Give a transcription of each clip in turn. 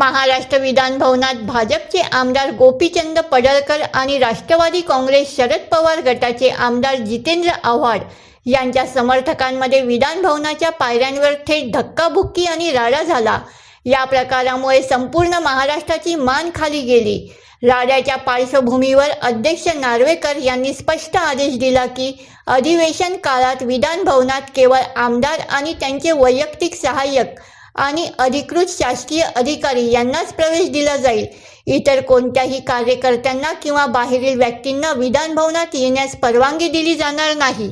महाराष्ट्र विधान भवनात भाजपचे आमदार गोपीचंद पडळकर आणि राष्ट्रवादी काँग्रेस शरद पवार गटाचे आमदार जितेंद्र आव्हाड यांच्या समर्थकांमध्ये विधान भवनाच्या पायऱ्यांवर थेट धक्काबुक्की आणि राडा झाला. या प्रकारामुळे संपूर्ण महाराष्ट्राची मान खाली गेली. राड्याच्या पार्श्वभूमीवर अध्यक्ष नार्वेकर यांनी स्पष्ट आदेश दिला की अधिवेशन काळात विधानभवनात केवळ आमदार आणि त्यांचे वैयक्तिक सहाय्यक आणि अधिकृत शासकीय अधिकारी यांनाच प्रवेश दिला जाईल. इतर कोणत्याही कार्यकर्त्यांना किंवा बाहेरील व्यक्तींना विधान भवनात येण्यास परवानगी दिली जाणार नाही.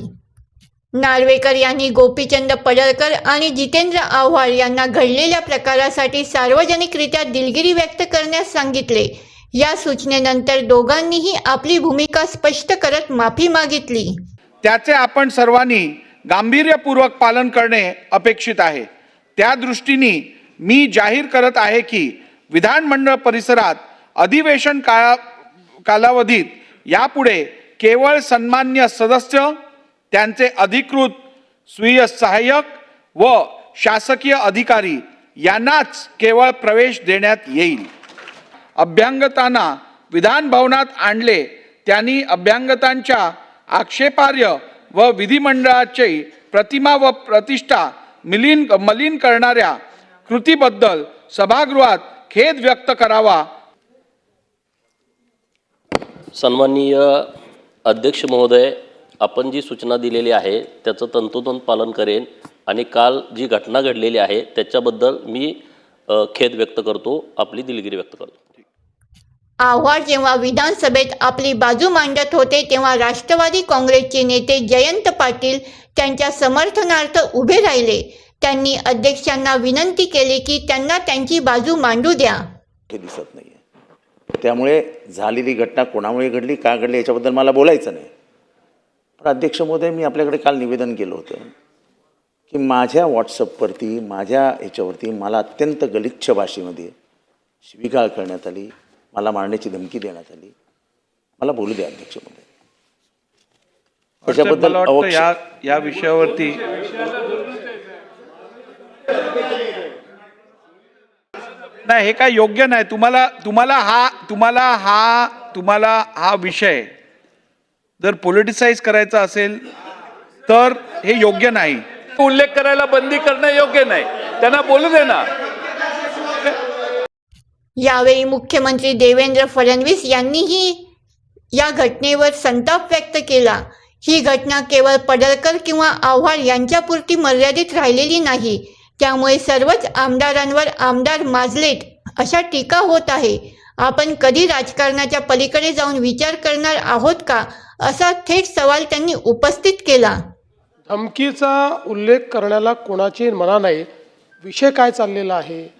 नार्वेकर यांनी गोपीचंद पडळकर आणि जितेंद्र आव्हाड यांना घडलेल्या प्रकारासाठी सार्वजनिकरित्या दिलगिरी व्यक्त करण्यास सांगितले. या सूचनेनंतर दोघांनीही आपली भूमिका स्पष्ट करत माफी मागितली. त्याचे आपण सर्वांनी गांभीर्यपूर्वक पालन करणे अपेक्षित आहे. त्या दृष्टीने मी जाहीर करत आहे की विधानमंडळ परिसरात अधिवेशन काळा कालावधीत यापुढे केवळ सन्मान्य सदस्य त्यांचे अधिकृत स्वीय सहाय्यक व शासकीय अधिकारी यांनाच केवळ प्रवेश देण्यात येईल. अभ्यांगतांना विधान भवनात आणले त्यांनी अभ्यंगतांच्या आक्षेपार्ह व विधिमंडळाची प्रतिमा व प्रतिष्ठा मिलीन मलिन करणाऱ्या कृतीबद्दल सभागृहात खेद व्यक्त करावा. सन्माननीय अध्यक्ष महोदय आपण जी सूचना दिलेली आहे त्याचं तंतोतंत पालन करेन आणि काल जी घटना घडलेली आहे त्याच्याबद्दल मी खेद व्यक्त करतो आपली दिलगिरी व्यक्त करतो. आव्हाड जेव्हा विधानसभेत आपली बाजू मांडत होते तेव्हा राष्ट्रवादी काँग्रेसचे नेते जयंत पाटील त्यांच्या समर्थनार्थ उभे राहिले. त्यांनी अध्यक्षांना विनंती केली की त्यांना त्यांची बाजू मांडू द्या. हे दिसत नाही आहे त्यामुळे झालेली घटना कोणामुळे घडली का घडली याच्याबद्दल मला बोलायचं नाही. पण अध्यक्ष महोदय मी आपल्याकडे काल निवेदन केलं होतं की माझ्या व्हॉट्सअपवरती माझ्या ह्याच्यावरती मला अत्यंत गलिच्छ भाषेमध्ये शिविगाळ करण्यात आली. मला मारण्याची धमकी देण्यात आली. मला बोलू द्या अध्यक्ष महोदय त्याच्याबद्दल या विषयावरती नाही हे काय योग्य नाही. तुम्हाला तुम्हाला हा तुम्हाला हा तुम्हाला हा विषय जर पोलिटिसाइज करायचा असेल तर हे योग्य नाही. उल्लेख करायला बंदी करणं योग्य नाही. त्यांना बोलू दे ना. यावेळी मुख्यमंत्री देवेंद्र फडणवीस यांनीही या घटनेवर संताप व्यक्त केला. ही घटना केवळ पडळकर किंवा आव्हाड यांच्यापुरती मर्यादित राहिलेली नाही. त्यामुळे सर्वच आमदारांवर आमदार माजलेत अशा टीका होत आहे. आपण कधी राजकारणाच्या पलीकडे जाऊन विचार करणार आहोत का? असा थेट सवाल त्यांनी उपस्थित केला. धमकीचा उल्लेख करण्याला कोणाची मना नाही. विषय काय चाललेला आहे?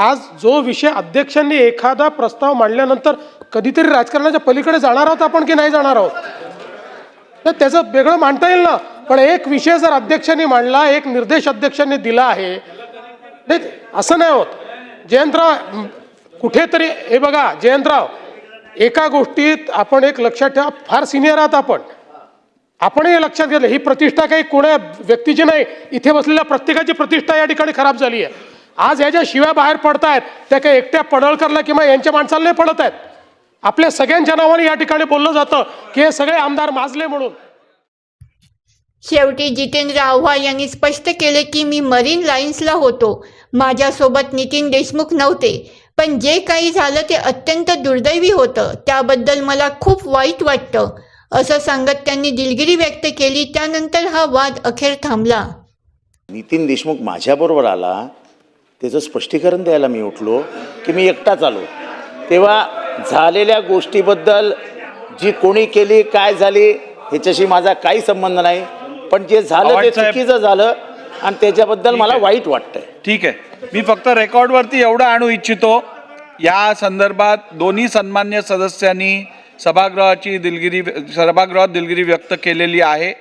आज जो विषय अध्यक्षांनी एखादा प्रस्ताव मांडल्यानंतर कधीतरी राजकारणाच्या पलीकडे जाणार आहोत आपण की नाही जाणार आहोत? तर त्याचं वेगळं मांडता येईल ना. पण एक विषय जर अध्यक्षांनी मांडला एक निर्देश अध्यक्षांनी दिला आहे नाही असं नाही होत. जयंतराव कुठेतरी हे बघा जयंतराव एका गोष्टीत आपण एक लक्षात ठेवा फार सिनियर आहात आपण. आपण हे लक्षात घेतलं ही प्रतिष्ठा काही कोण्या व्यक्तीची नाही. इथे बसलेल्या प्रत्येकाची प्रतिष्ठा या ठिकाणी खराब झाली आहे. आज ह्या ज्या शिव्या बाहेर पडतायत त्या काही एकट्या पडळकरला किंवा यांच्या माणसाला नाही पडत आहेत आपल्या सगळ्यांच्या नावाने या ठिकाणी बोललं जातं की हे सगळे आमदार माजले म्हणून. शेवटी जितेंद्र आव्हाड यांनी स्पष्ट केले की मी मरीन लाईन्सला होतो. माझ्यासोबत नितीन देशमुख नव्हते. पण जे काही झालं ते अत्यंत दुर्दैवी होतं. त्याबद्दल मला खूप वाईट वाटतं. असं सांगत त्यांनी दिलगिरी व्यक्त केली. त्यानंतर हा वाद अखेर थांबला. नितीन देशमुख माझ्याबरोबर आला. त्याचं स्पष्टीकरण द्यायला मी उठलो की मी एकटाच आलो. तेव्हा झालेल्या गोष्टीबद्दल जी कोणी केली काय झाली ह्याच्याशी माझा काही संबंध नाही. पण जे झालं ते चुकीचं झालं आणि त्याच्याबद्दल मला वाईट वाटतंय. ठीक आहे. मी फक्त रेकॉर्डवरती एवढं आणू इच्छितो या संदर्भात दोन्ही सन्मान्य सदस्यांनी सभागृहाची दिलगिरी सभागृहात दिलगिरी व्यक्त केलेली आहे.